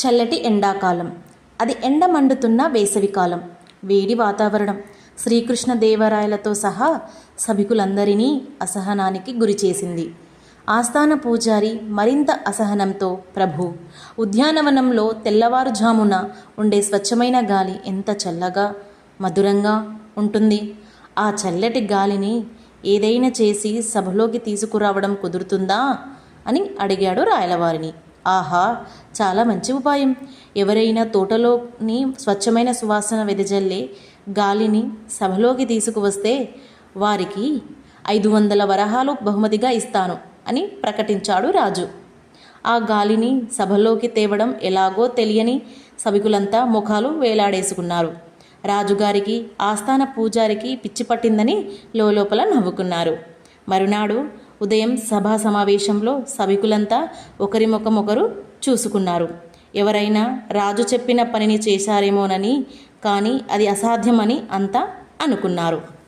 చల్లటి ఎండాకాలం. అది ఎండ మండుతున్న వేసవికాలం వేడి వాతావరణం. శ్రీకృష్ణ దేవరాయలతో సహా సభికులందరినీ అసహనానికి గురిచేసింది ఆస్థాన పూజారి మరింత అసహనంతో ప్రభు ఉద్యానవనంలో తెల్లవారుజామున ఉండే స్వచ్ఛమైన గాలి ఎంత చల్లగా మధురంగా ఉంటుంది. ఆ చల్లటి గాలిని ఏదైనా చేసి సభలోకి తీసుకురావడం కుదురుతుందా? అని అడిగాడు రాయలవారిని. ఆహా చాలా మంచి ఉపాయం. ఎవరైనా తోటలోని స్వచ్ఛమైన సువాసన వెదజల్లే గాలిని సభలోకి తీసుకువస్తే వారికి ఐదు వందల వరహాలు బహుమతిగా ఇస్తాను అని ప్రకటించాడు రాజు. ఆ గాలిని సభలోకి తేవడం ఎలాగో తెలియని సభికులంతా ముఖాలు వేలాడేసుకున్నారు. రాజుగారికి ఆస్థాన పూజారికి పిచ్చి పట్టిందని లోపల నవ్వుకున్నారు. మరునాడు ఉదయం సభా సమావేశంలో సభికులంతా ఒకరి ముఖం ఒకరు చూసుకున్నారు. ఎవరైనా రాజు చెప్పిన పనిని చేశారేమోనని కానీ అది అసాధ్యమని అంతా అనుకున్నారు.